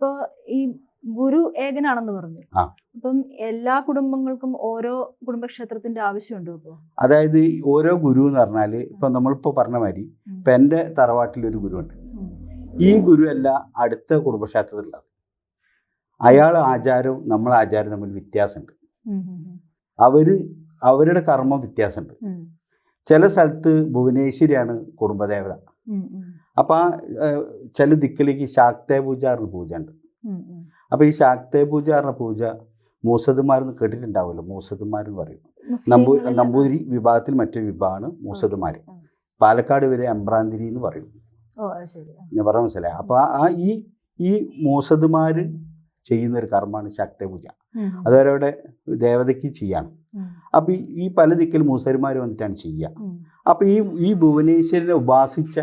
അപ്പൊ ഈ ഗുരു ഏകനാണെന്ന് പറഞ്ഞു. അപ്പം എല്ലാ കുടുംബങ്ങൾക്കും ഓരോ കുടുംബക്ഷേത്രത്തിന്റെ ആവശ്യമുണ്ടോ ഇപ്പോ? അതായത് ഓരോ ഗുരു എന്ന് പറഞ്ഞാൽ ഇപ്പൊ നമ്മളിപ്പോ പറഞ്ഞ മാതിരി ഇപ്പൊ എന്റെ തറവാട്ടിൽ ഒരു ഗുരുണ്ട്. ഈ ഗുരു അല്ല അടുത്ത കുടുംബക്ഷേത്രത്തിലുള്ളത്. അയാൾ ആചാരവും നമ്മളെ ആചാരവും തമ്മിൽ വ്യത്യാസമുണ്ട്. അവർ അവരുടെ കർമ്മം വ്യത്യാസമുണ്ട്. ചില സ്ഥലത്ത് ഭുവനേശ്വരിയാണ് കുടുംബദേവത. അപ്പം ആ ചില ദിക്കിലേക്ക് ശാക്തേ പൂജ പറഞ്ഞ പൂജ ഉണ്ട്. അപ്പോൾ ഈ ശാക്തേ പൂജ പറഞ്ഞ പൂജ മൂസതുമാരെന്ന് കേട്ടിട്ടുണ്ടാവുമല്ലോ മൂസതുമാരെന്ന് പറയും. നമ്പൂ നമ്പൂതിരി വിഭാഗത്തിൽ മറ്റൊരു വിഭാഗമാണ് മൂസതുമാർ പാലക്കാട് വരെ അമ്പ്രാന്തിരി എന്ന് പറയും. ഞാൻ പറഞ്ഞ മനസ്സിലായി. അപ്പോൾ ആ ഈ ഈ മൂസദുമാർ ചെയ്യുന്ന ഒരു കർമ്മമാണ് ശക്തി പൂജ. അതുവരെ അവിടെ അതവരവിടെ ദേവതയ്ക്ക് ചെയ്യാണ്. അപ്പം ഈ പല ദിക്കിൽ മൂസന്മാർ വന്നിട്ടാണ് ചെയ്യുക. അപ്പം ഈ ഈ ഭുവനേശ്വരനെ ഉപാസിച്ച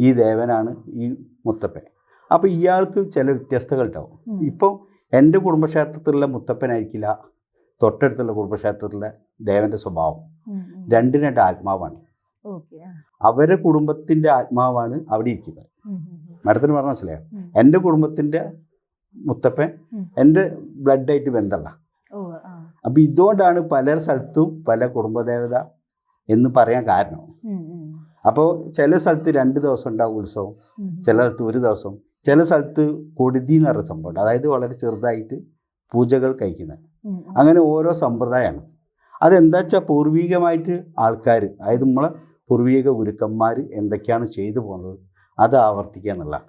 ഈ ദേവനാണ് ഈ മുത്തപ്പൻ. അപ്പോൾ ഇയാൾക്ക് ചില വ്യത്യസ്തകൾ ഉണ്ടാവും. ഇപ്പോൾ എന്റെ കുടുംബക്ഷേത്രത്തിലുള്ള മുത്തപ്പനായിരിക്കില്ല തൊട്ടടുത്തുള്ള കുടുംബക്ഷേത്രത്തിലെ ദേവന്റെ സ്വഭാവം. ഉം. രണ്ട് രണ്ട് ആത്മാവാണ്. അവരെ കുടുംബത്തിന്റെ ആത്മാവാണ് അവിടെ ഇരിക്കുന്നത്. മേഡത്തിന് പറഞ്ഞ മനസ്സിലായോ. എന്റെ കുടുംബത്തിന്റെ മുത്തപ്പൻ. എന്റെ ബ്ലഡായിട്ട് ബന്ധമല്ല. അപ്പം ഇതുകൊണ്ടാണ് പല സ്ഥലത്തും പല കുടുംബദേവത എന്ന് പറയാൻ കാരണം. അപ്പോൾ ചില സ്ഥലത്ത് രണ്ട് ദിവസം ഉണ്ടാവും ഉത്സവം ചില സ്ഥലത്ത് ഒരു ദിവസം ചില സ്ഥലത്ത് കൊടുതി എന്ന് പറയുന്ന സംഭവമുണ്ട് അതായത് വളരെ ചെറുതായിട്ട് പൂജകൾ കഴിക്കുന്നത്. അങ്ങനെ ഓരോ സമ്പ്രദായമാണ് അതെന്താ വെച്ചാൽ പൂർവികമായിട്ട് ആൾക്കാർ അതായത് നമ്മളെ പൂർവിക ഗുരുക്കന്മാർ എന്തൊക്കെയാണ് ചെയ്തു പോകുന്നത് അത് ആവർത്തിക്കുക എന്നുള്ളതാണ്.